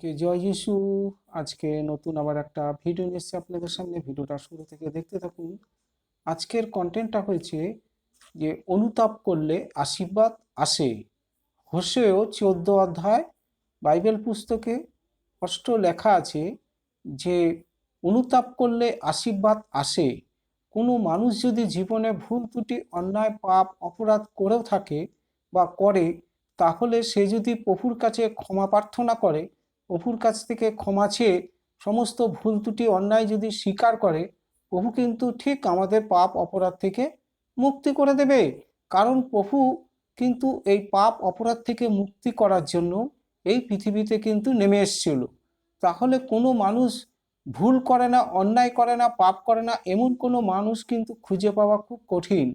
সবাইকে জয় যিশু। আজকে নতুন আবার একটা ভিডিও নিয়ে এসেছি আপনাদের সামনে। ভিডিওটা শুরু থেকে দেখতে থাকুন। আজকের কন্টেন্টটা হয়েছে যে অনুতাপ করলে আশীর্বাদ আসে। হোসেও চোদ্দ অধ্যায় বাইবেল পুস্তকে স্পষ্ট লেখা আছে যে অনুতাপ করলে আশীর্বাদ আসে। কোনো মানুষ যদি জীবনে ভুল ত্রুটি, অন্যায়, পাপ, অপরাধ করেও থাকে বা করে, তাহলে সে যদি প্রভুর কাছে ক্ষমা প্রার্থনা করে প্রভুর কাছ থেকে ক্ষমা চেয়ে সমস্ত ভুল ত্রুটি, অন্যায় যদি স্বীকার করে, প্রভু কিন্তু ঠিক আমাদের পাপ অপরাধ থেকে মুক্তি করে দেবে। কারণ প্রভু কিন্তু এই পাপ অপরাধ থেকে মুক্তি করার জন্য এই পৃথিবীতে কিন্তু নেমে এসেছিল। তাহলে কোনো মানুষ ভুল করে না, অন্যায় করে না, পাপ করে না, এমন কোনো মানুষ কিন্তু খুঁজে পাওয়া খুব কঠিন।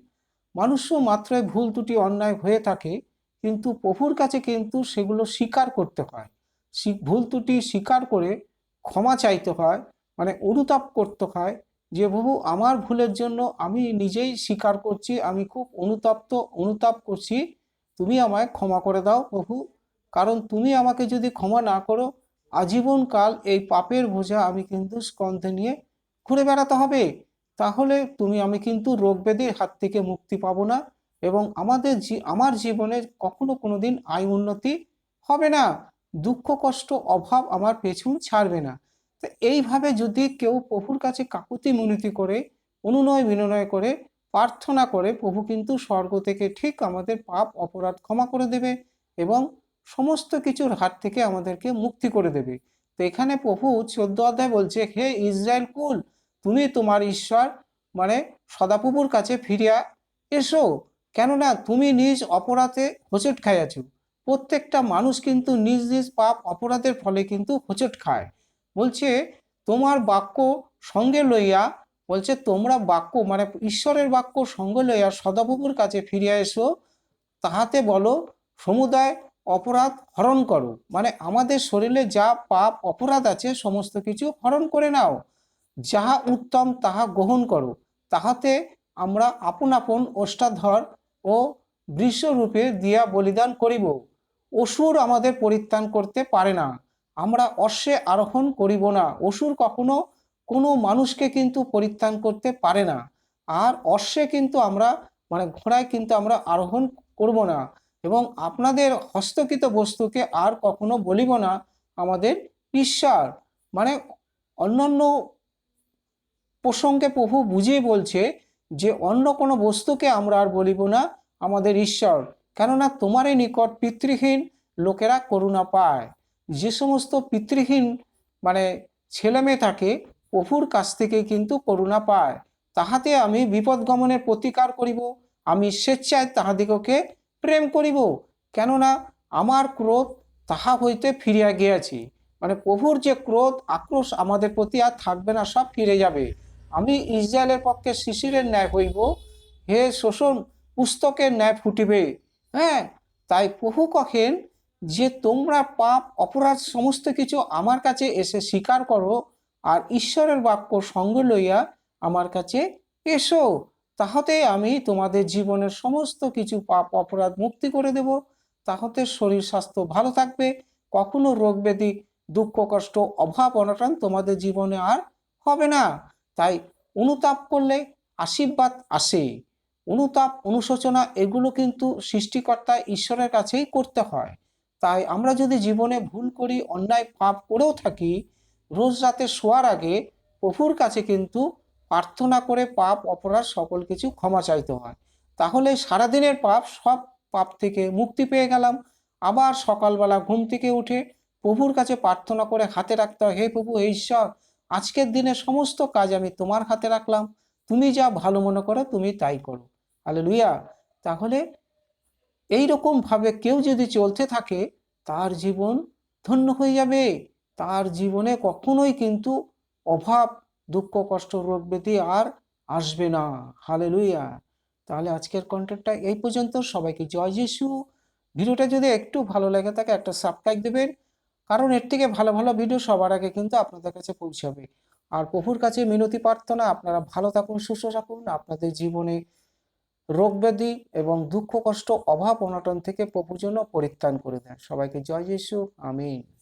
মানুষও মাত্রায় ভুল ত্রুটি, অন্যায় হয়ে থাকে, কিন্তু প্রভুর কাছে কিন্তু সেগুলো স্বীকার করতে হয়। ভুল ত্রুটি স্বীকার করে ক্ষমা চাইতে হয় মানে অনুতাপ করতে হয় যে, প্রভু, আমার ভুলের জন্য আমি নিজেই স্বীকার করছি, আমি খুব অনুতপ্ত, অনুতাপ করছি, তুমি আমায় ক্ষমা করে দাও প্রভু। কারণ তুমি আমাকে যদি ক্ষমা না করো আজীবনকাল এই পাপের বোঝা আমি কিন্তু স্কন্ধে নিয়ে ঘুরে বেড়াতে হবে। তাহলে তুমি, আমি কিন্তু রোগ ব্যাধির হাত থেকে মুক্তি পাবো না এবং আমাদের আমার জীবনে কখনো কোনো দিন আয় উন্নতি হবে না। দুঃখ, কষ্ট, অভাব আমার পেছন ছাড়বে না। তো এইভাবে যদি কেউ প্রভুর কাছে কাকুতি মিনতি করে, অনুনয় বিনয় করে, প্রার্থনা করে, প্রভু কিন্তু স্বর্গ থেকে ঠিক আমাদের পাপ, অপরাধ ক্ষমা করে দেবে এবং সমস্ত কিছুর হাত থেকে আমাদেরকে মুক্তি করে দেবে। তো এখানে প্রভু চোদ্দ অধ্যায় বলছে, হে ইসরায়েল কুল, তুমি তোমার ঈশ্বর মানে সদাপ্রভুর কাছে ফিরিয়া এসো। কেননা তুমি নিজ অপরাধে হোঁচট খাইয়াছ। প্রত্যেকটা মানুষ কিন্তু নিজ নিজ পাপ অপরাধের ফলে কিন্তু হোঁচট খায়। বলছে, তোমার বাক্য সঙ্গে লইয়া, বলছে, তোমরা বাক্য মানে ঈশ্বরের বাক্য সঙ্গে লইয়া সদাপ্রভুর কাছে ফিরিয়া এসো, তাহাতে বলো, সমুদায় অপরাধ হরণ করো। মানে আমাদের শরীরে যা পাপ অপরাধ আছে, সমস্ত কিছু হরণ করে নাও। যাহা উত্তম, তাহা গ্রহণ করো। তাহাতে আমরা আপন আপন অষ্টাধর ও বৃষরূপে দিয়া বলিদান করিব। অসুর আমাদের পরিত্রাণ করতে পারে না। আমরা অশ্বে আরোহণ করিব না। অসুর কখনো কোনো মানুষকে কিন্তু পরিত্রাণ করতে পারে না। আর অশ্বে কিন্তু আমরা মানে ঘোড়ায় কিন্তু আমরা আরোহণ করব না। এবং আপনাদের হস্তকৃত বস্তুকে আর কখনো বলিব না, আমাদের ঈশ্বর। মানে অন্যান্য প্রসঙ্গে প্রভু বুঝিয়ে বলছে যে, অন্য কোনো বস্তুকে আমরা আর বলিব না, আমাদের ঈশ্বর। কেননা তোমারই নিকট পিতৃহীন লোকেরা করুণা পায়। যে সমস্ত পিতৃহীন মানে ছেলে মেয়ে থাকে, প্রভুর কাছ থেকে কিন্তু করুণা পায়। তাহাতে আমি বিপদ গমনের প্রতিকার করিব, আমি স্বেচ্ছায় তাহাদিগকে প্রেম করিব, কেননা আমার ক্রোধ তাহা হইতে ফিরিয়া গিয়াছি। মানে প্রভুর যে ক্রোধ, আক্রোশ আমাদের প্রতি আর থাকবে না, সব ফিরে যাবে। আমি ইসরায়েলের পক্ষে শিশিরের ন্যায় হইব, হে শোষণ পুস্তকের ন্যায় ফুটিবে। হ্যাঁ তাই প্রভু কহেন যে তোমরা পাপ, অপরাধ সমস্ত কিছু আমার কাছে এসে স্বীকার করো আর ঈশ্বরের বাক্য সঙ্গে লইয়া আমার কাছে এসো। তাহাতে আমি তোমাদের জীবনের সমস্ত কিছু পাপ, অপরাধ মুক্তি করে দেব। তাহাতে শরীর, স্বাস্থ্য ভালো থাকবে। কখনো রোগ ব্যাধি, দুঃখ, কষ্ট, অভাব, অনটন তোমাদের জীবনে আর হবে না। তাই অনুতাপ করলে আশীর্বাদ আসে। অনুতাপ, অনুশোচনা এগুলো কিন্তু সৃষ্টিকর্তা ঈশ্বরের কাছেই করতে হয়। তাই আমরা যদি জীবনে ভুল করি, অন্যায়, পাপ করেও থাকি, রোজ রাতে শোয়ার আগে প্রভুর কাছে কিন্তু প্রার্থনা করে পাপ, অপরাধ সকল কিছু ক্ষমা চাইতে হয়। তাহলে সারাদিনের পাপ, সব পাপ থেকে মুক্তি পেয়ে গেলাম। আবার সকালবেলা ঘুম থেকে উঠে প্রভুর কাছে প্রার্থনা করে হাতে রাখতে হয়, হে প্রভু, হে ঈশ্বর, আজকের দিনে সমস্ত কাজ আমি তোমার হাতে রাখলাম। তুমি যা ভালো মনে করো, তুমি তাই করো। আলে লুইয়া তাহলে এইরকমভাবে কেউ যদি চলতে থাকে, তার জীবন ধন্য হয়ে যাবে। তার জীবনে কখনোই কিন্তু অভাব, দুঃখ, কষ্ট, রোগ, ব্যাধি আর আসবে না। হালে লুইয়া তাহলে আজকের কন্টেন্টটা এই পর্যন্ত। সবাইকে জয় যিশু। ভিডিওটা যদি একটু ভালো লাগে থাকে, একটা সাবস্ক্রাইব দেবেন। কারণ এর থেকে ভালো ভালো ভিডিও সবার আগে কিন্তু আপনাদের কাছে পৌঁছাবে। আর প্রভুর কাছে মিনতি প্রার্থনা, আপনারা ভালো থাকুন, সুস্থ থাকুন। আপনাদের জীবনে রোগ ব্যাধি এবং দুঃখ, কষ্ট, অভাব অনটন থেকে প্রভু যেন পরিত্রাণ করে দেন। সবাইকে জয় যিশু, আমিন।